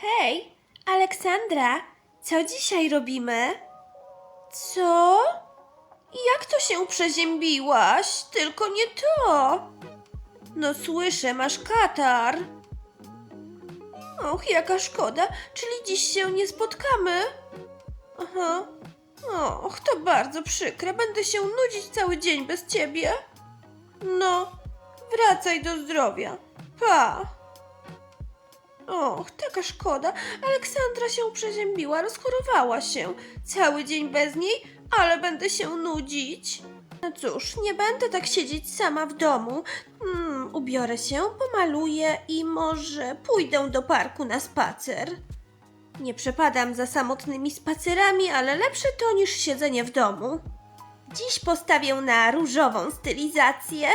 Hej, Aleksandra, co dzisiaj robimy? Co? Jak to się przeziębiłaś? Tylko nie to. No słyszę, masz katar. Och, jaka szkoda, czyli dziś się nie spotkamy? Aha. Och, to bardzo przykre, będę się nudzić cały dzień bez ciebie. No, wracaj do zdrowia. Pa! Och, taka szkoda. Aleksandra się przeziębiła, rozchorowała się. Cały dzień bez niej, ale będę się nudzić. No cóż, nie będę tak siedzieć sama w domu. Hmm, ubiorę się, pomaluję i może pójdę do parku na spacer. Nie przepadam za samotnymi spacerami, ale lepsze to niż siedzenie w domu. Dziś postawię na różową stylizację.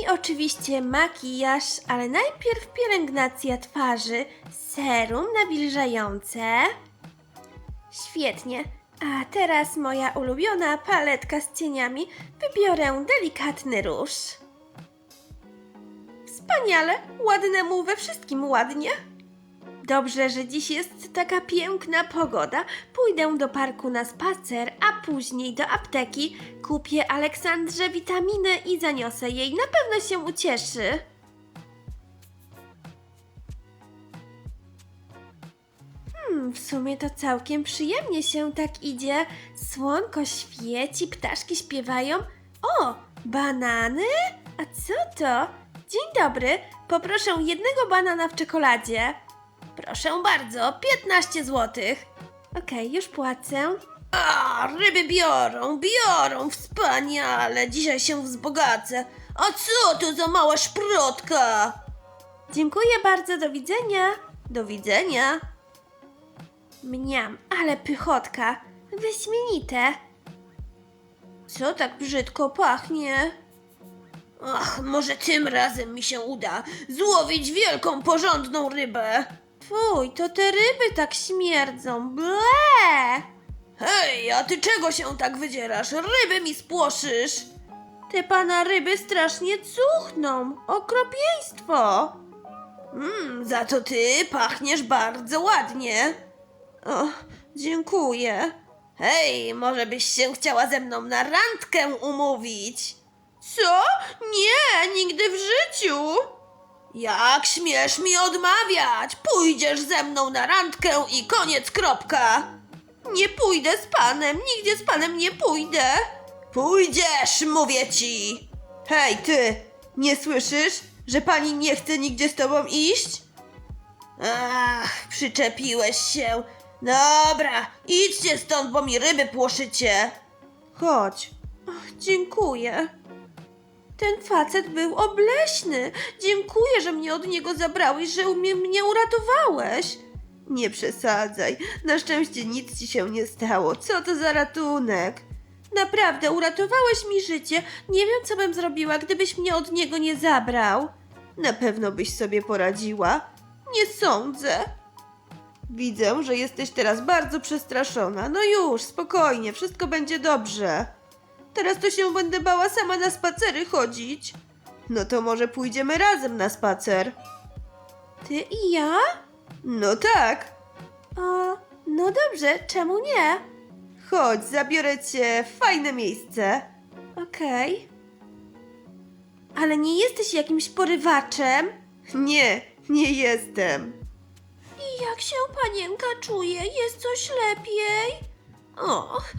I oczywiście makijaż, ale najpierw pielęgnacja twarzy, serum nawilżające. Świetnie. A teraz moja ulubiona paletka z cieniami. Wybiorę delikatny róż. Wspaniale, ładnemu we wszystkim ładnie. Dobrze, że dziś jest taka piękna pogoda. Pójdę do parku na spacer, a później do apteki. Kupię Aleksandrze witaminy i zaniosę jej. Na pewno się ucieszy. Hmm, w sumie to całkiem przyjemnie się tak idzie. Słonko świeci, ptaszki śpiewają. O, banany? A co to? Dzień dobry, poproszę jednego banana w czekoladzie. Proszę bardzo, 15 złotych. Okej, już płacę. A, ryby biorą, biorą, wspaniale, dzisiaj się wzbogacę. A co to za mała szprotka? Dziękuję bardzo, do widzenia. Do widzenia. Mniam, ale pychotka. Wyśmienite. Co tak brzydko pachnie? Ach, może tym razem mi się uda złowić wielką, porządną rybę. Fuj, to te ryby tak śmierdzą. Ble! Hej, a ty czego się tak wydzierasz? Ryby mi spłoszysz. Te pana ryby strasznie cuchną. Okropieństwo. Mmm, za to ty pachniesz bardzo ładnie. O, dziękuję. Hej, może byś się chciała ze mną na randkę umówić? Co? Nie, nigdy w życiu. Jak śmiesz mi odmawiać? Pójdziesz ze mną na randkę i koniec, kropka. Nie pójdę z panem, nigdzie z panem nie pójdę. Pójdziesz, mówię ci. Hej, ty, nie słyszysz, że pani nie chce nigdzie z tobą iść? Ach, przyczepiłeś się. Dobra, idźcie stąd, bo mi ryby płoszycie. Chodź. Ach, dziękuję. Ten facet był obleśny. Dziękuję, że mnie od niego zabrałeś, że mnie, mnie uratowałeś. Nie przesadzaj. Na szczęście nic ci się nie stało. Co to za ratunek? Naprawdę, uratowałeś mi życie. Nie wiem, co bym zrobiła, gdybyś mnie od niego nie zabrał. Na pewno byś sobie poradziła. Nie sądzę. Widzę, że jesteś teraz bardzo przestraszona. No już, spokojnie, wszystko będzie dobrze. Teraz to się będę bała sama na spacery chodzić. No to może pójdziemy razem na spacer. Ty i ja? No tak. O, no dobrze, czemu nie? Chodź, zabiorę cię w fajne miejsce. Okej. Ale nie jesteś jakimś porywaczem? Nie, nie jestem. I jak się panienka czuje? Jest coś lepiej? Och,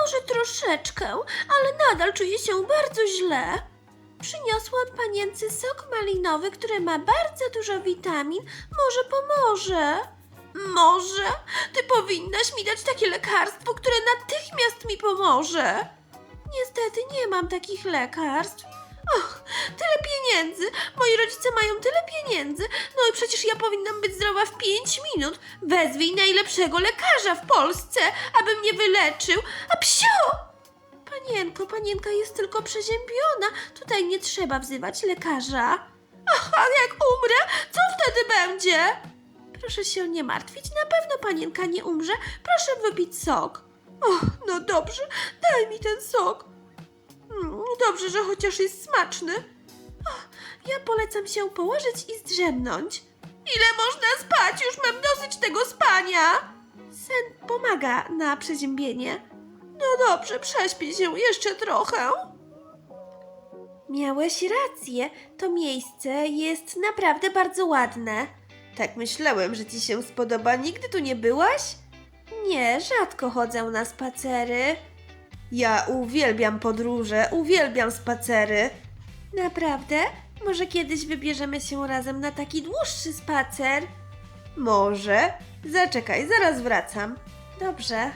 może troszeczkę, ale nadal czuję się bardzo źle. Przyniosłam panience sok malinowy, który ma bardzo dużo witamin. Może pomoże? Może? Ty powinnaś mi dać takie lekarstwo, które natychmiast mi pomoże. Niestety nie mam takich lekarstw. Och, tyle pieniędzy! Moi rodzice mają tyle pieniędzy! No i przecież ja powinnam być zdrowa w 5 minut! Wezwij najlepszego lekarza w Polsce, aby mnie wyleczył! A psio! Panienko, panienka jest tylko przeziębiona. Tutaj nie trzeba wzywać lekarza. Ach, a jak umrę, co wtedy będzie? Proszę się nie martwić, na pewno panienka nie umrze. Proszę wypić sok. Och, no dobrze, daj mi ten sok. Mm, Dobrze, że chociaż jest smaczny. Ja polecam się położyć i zdrzemnąć. Ile można spać? Już mam dosyć tego spania. Sen pomaga na przeziębienie. No dobrze, prześpię się jeszcze trochę. Miałeś rację, to miejsce jest naprawdę bardzo ładne. Tak myślałem, że ci się spodoba. Nigdy tu nie byłaś? Nie, rzadko chodzę na spacery. Ja uwielbiam podróże, uwielbiam spacery. Naprawdę? Może kiedyś wybierzemy się razem na taki dłuższy spacer? Może. Zaczekaj, zaraz wracam. Dobrze.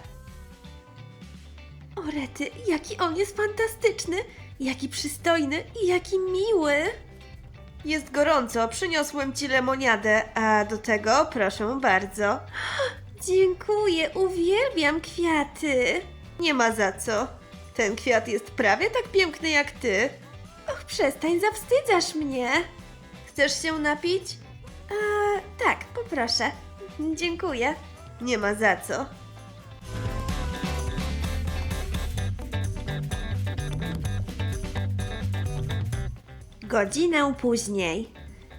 O rety, jaki on jest fantastyczny, jaki przystojny i jaki miły. Jest gorąco, przyniosłem ci lemoniadę, a do tego proszę bardzo. Dziękuję, uwielbiam kwiaty. Nie ma za co. Ten kwiat jest prawie tak piękny jak ty. Och, przestań, zawstydzasz mnie. Chcesz się napić? A, tak, poproszę. Dziękuję. Nie ma za co. Godzinę później.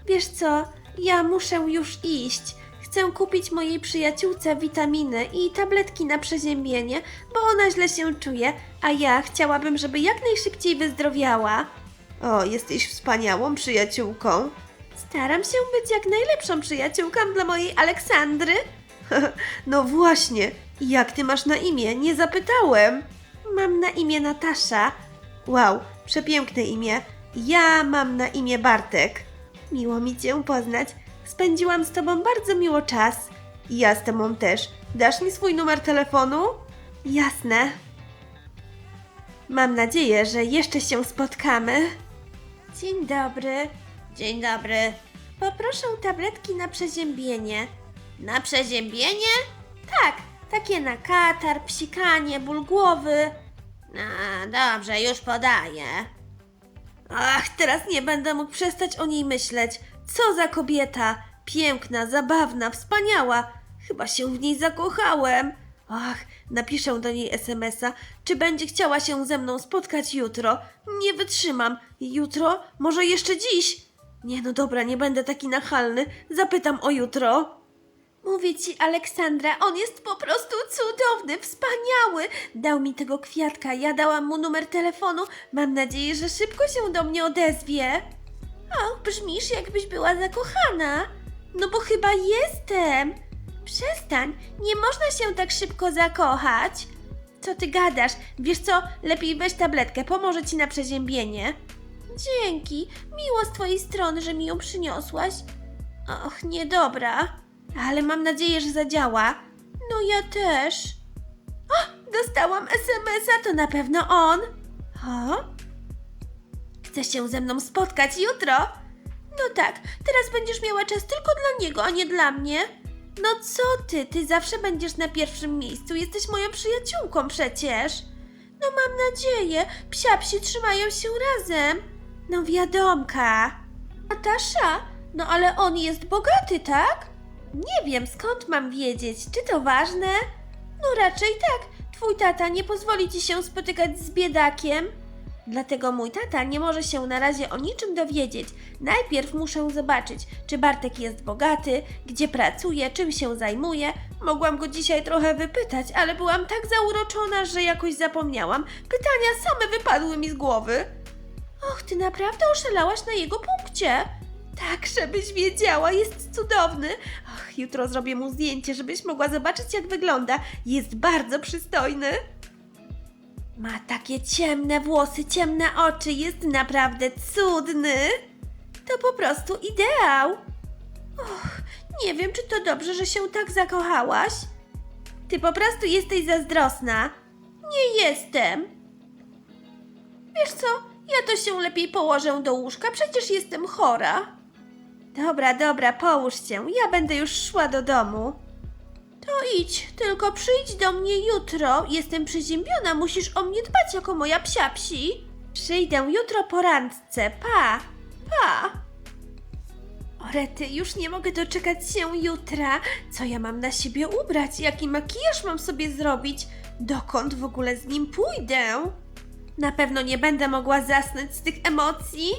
Wiesz co, ja muszę już iść. Chcę kupić mojej przyjaciółce witaminy i tabletki na przeziębienie, bo ona źle się czuje, a ja chciałabym, żeby jak najszybciej wyzdrowiała. O, jesteś wspaniałą przyjaciółką. Staram się być jak najlepszą przyjaciółką dla mojej Aleksandry. no właśnie, jak ty masz na imię? Nie zapytałem. Mam na imię Natasza. Wow, przepiękne imię. Ja mam na imię Bartek. Miło mi Cię poznać. Spędziłam z Tobą bardzo miło czas. I ja z Tobą też. Dasz mi swój numer telefonu? Jasne. Mam nadzieję, że jeszcze się spotkamy. Dzień dobry. Dzień dobry. Poproszę tabletki na przeziębienie. Na przeziębienie? Tak, takie na katar, psikanie, ból głowy. A, dobrze, już podaję. Ach, teraz nie będę mógł przestać o niej myśleć. Co za kobieta! Piękna, zabawna, wspaniała. Chyba się w niej zakochałem. Ach, napiszę do niej SMS-a, czy będzie chciała się ze mną spotkać jutro. Nie wytrzymam. Jutro? Może jeszcze dziś? Nie, no dobra, nie będę taki nachalny. Zapytam o jutro. Mówię ci, Aleksandra, on jest po prostu cudowny, wspaniały. Dał mi tego kwiatka, ja dałam mu numer telefonu. Mam nadzieję, że szybko się do mnie odezwie. Och, brzmisz jakbyś była zakochana. No bo chyba jestem. Przestań, nie można się tak szybko zakochać. Co ty gadasz? Wiesz co, lepiej weź tabletkę, pomoże ci na przeziębienie. Dzięki, miło z twojej strony, że mi ją przyniosłaś. Och, niedobra. Ale mam nadzieję, że zadziała. No ja też. O, dostałam SMS-a, to na pewno on. O? Chce się ze mną spotkać jutro? No tak, teraz będziesz miała czas tylko dla niego, a nie dla mnie. No co ty, ty zawsze będziesz na pierwszym miejscu, jesteś moją przyjaciółką przecież. No mam nadzieję, psiapsi trzymają się razem. No wiadomka. Natasza, no ale on jest bogaty, tak? Nie wiem, skąd mam wiedzieć, czy to ważne? No raczej tak, twój tata nie pozwoli ci się spotykać z biedakiem. Dlatego mój tata nie może się na razie o niczym dowiedzieć. Najpierw muszę zobaczyć, czy Bartek jest bogaty, gdzie pracuje, czym się zajmuje. Mogłam go dzisiaj trochę wypytać, ale byłam tak zauroczona, że jakoś zapomniałam. Pytania same wypadły mi z głowy. Och, ty naprawdę oszalałaś na jego punkcie. Tak, żebyś wiedziała, jest cudowny. Och, jutro zrobię mu zdjęcie, żebyś mogła zobaczyć, jak wygląda. Jest bardzo przystojny. Ma takie ciemne włosy, ciemne oczy, jest naprawdę cudny. To po prostu ideał. Och, nie wiem, czy to dobrze, że się tak zakochałaś. Ty po prostu jesteś zazdrosna. Nie jestem. Wiesz co, ja to się lepiej położę do łóżka, przecież jestem chora. Dobra, dobra, połóż się, ja będę już szła do domu. To idź, tylko przyjdź do mnie jutro. Jestem przeziębiona, musisz o mnie dbać jako moja psia psi. Przyjdę jutro po randce, pa, pa. Orety, już nie mogę doczekać się jutra. Co ja mam na siebie ubrać? Jaki makijaż mam sobie zrobić? Dokąd w ogóle z nim pójdę? Na pewno nie będę mogła zasnąć z tych emocji.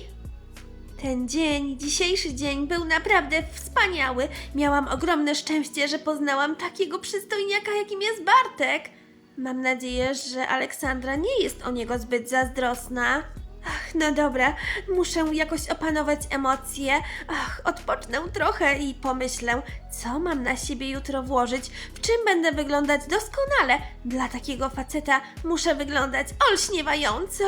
Ten dzień, dzisiejszy dzień był naprawdę wspaniały. Miałam ogromne szczęście, że poznałam takiego przystojniaka, jakim jest Bartek. Mam nadzieję, że Aleksandra nie jest o niego zbyt zazdrosna. Ach, no dobra, muszę jakoś opanować emocje. Ach, odpocznę trochę i pomyślę, co mam na siebie jutro włożyć, w czym będę wyglądać doskonale. Dla takiego faceta muszę wyglądać olśniewająco.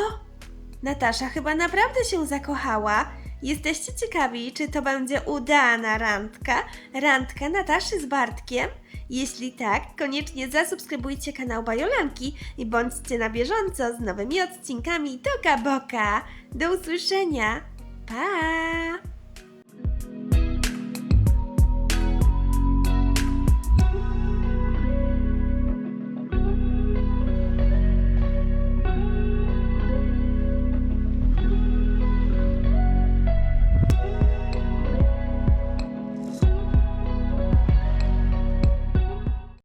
Natasza chyba naprawdę się zakochała. Jesteście ciekawi, czy to będzie udana randka? Randka Nataszy z Bartkiem? Jeśli tak, koniecznie zasubskrybujcie kanał Bajolanki i bądźcie na bieżąco z nowymi odcinkami Toka Boka. Do usłyszenia! Pa!